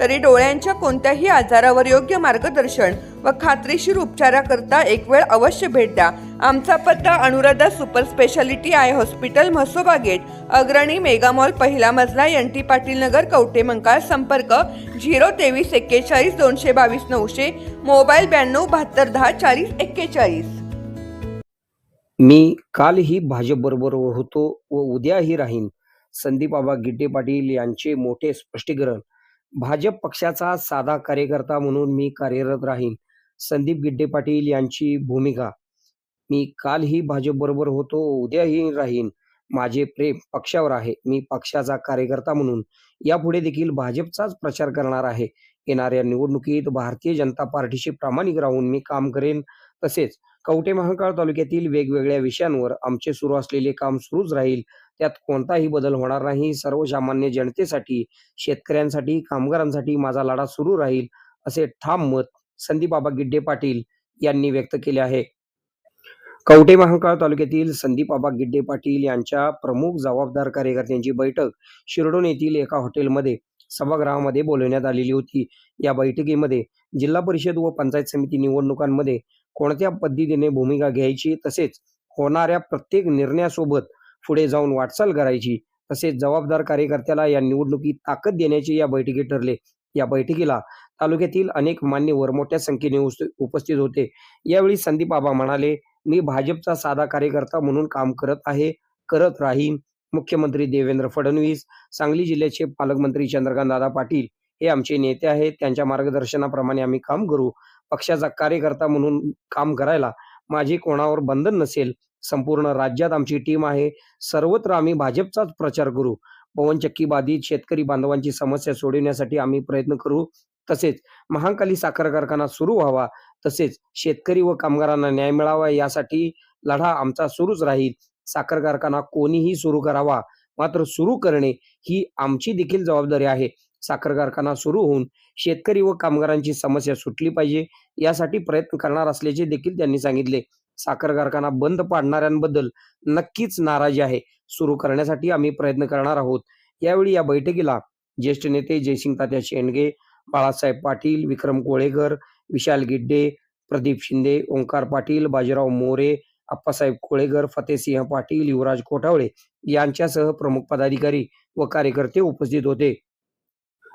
तरी डोळ्यांच्या कोणत्याही आजारावर योग्य मार्गदर्शन व खात्रीशीर उपचाराकरता एक वेळ अवश्य भेट द्या. आमचा पत्ता Anuradha super speciality eye hospital Mhasoba gate Agrani mega mall पहिला मजला एन टी पाटील नगर कवटे मंकाळ संपर्क झिरो तेवीस एक्केचाळीस दोनशे बावीस नऊशे मोबाईल ब्याण्णव बहात्तर दहा चाळीस एक्केचाळीस. मी कालही भाजपबरोबर होतो व उद्याही राहीन. संदीप बाबा गिड्डे पाटील यांचे मोठे स्पष्टीकरण भाजप पक्षाचा साधा कार्यकर्ता म्हणून मी कार्यरत राहीन. संदीप गिड्डे पाटील यांची भूमिका. मी कालही भाजपबरोबर होतो उद्याही राहीन. माझे प्रेम पक्षावर आहे. मी पक्षाचा कार्यकर्ता म्हणून यापुढे देखील भाजपचाच प्रचार करणार आहे. येणाऱ्या निवडणुकीत भारतीय जनता पार्टीशी प्रामाणिक राहून मी काम करेन. तसेच कवटे महाकाळ तालुक्यातील वेगवेगळ्या विषयांवर आमचे सुरू असलेले काम सुरूच राहील. त्यात कोणताही बदल होणार नाही. सर्वसामान्य जनतेसाठी शेतकऱ्यांसाठी कामगारांसाठी माझा लढा सुरू राहील असे ठाम मत संदीपबाबा गिड्डे पाटील यांनी व्यक्त केले आहे. कवटे महाकाळ तालुक्यातील संदीपबाबा गिड्डे पाटील यांच्या प्रमुख जबाबदार कार्यकर्त्यांची बैठक शिरडोन येथील एका हॉटेलमध्ये सभागृहामध्ये बोलवण्यात आलेली होती. या बैठकीमध्ये जिल्हा परिषद व पंचायत समिती निवडणुकांमध्ये कोणत्या पद्धतीने भूमिका घ्यायची तसेच होणाऱ्या प्रत्येक निर्णयासोबत पुढे जाऊन वाटचाल करायची तसेच जबाबदार कार्यकर्त्याला या निवडणुकीत ताकद देण्याचे या बैठकीत ठरले. या बैठकीला तालुक्यातील अनेक मान्यवर मोठ्या संख्येने उपस्थित होते. यावेळी संदीप बाबा म्हणाले मी भाजपचा साधा कार्यकर्ता म्हणून काम करत आहे करत राहीन. मुख्यमंत्री देवेंद्र फडणवीस सांगली जिल्ह्याचे पालकमंत्री चंद्रकांत दादा पाटील हे आमचे नेते आहेत. त्यांच्या मार्गदर्शनाप्रमाणे आम्ही काम करू. पक्षाचा कार्यकर्ता म्हणून काम करायला माझी कोणावर बंधन नसेल. संपूर्ण राज्यात आमची टीम आहे. सर्वत्र आम्ही भाजपचाच प्रचार करू. पवनचक्की बाधित शेतकरी बांधवांची समस्या सोडवण्यासाठी आम्ही प्रयत्न करू. तसेच महांकाली साखर कारखाना सुरू व्हावा. तसेच शेतकरी व कामगारांना न्याय मिळावा. यासाठी लढा आमचा सुरूच राहील. साखर कारखाना कोणीही सुरू करावा. मात्र सुरू करणे ही आमची देखील जबाबदारी आहे. साखर कारखाना सुरू होऊन शेतकरी व कामगारांची समस्या सुटली पाहिजे यासाठी प्रयत्न करणार असल्याचे देखील त्यांनी सांगितले. साखर कारखाना बंद पाडणाऱ्यांबद्दल नक्कीच नाराजी आहे. सुरू करण्यासाठी आम्ही प्रयत्न करणार आहोत. यावेळी या बैठकीला ज्येष्ठ नेते जयसिंग तात्या शेंडगे बाळासाहेब पाटील विक्रम कोळेकर विशाल गिड्डे प्रदीप शिंदे ओंकार पाटील बाजीराव मोरे अप्पासाहेब कोळेकर फतेसिंह पाटील युवराज कोठावळे यांच्यासह प्रमुख पदाधिकारी व कार्यकर्ते उपस्थित होते.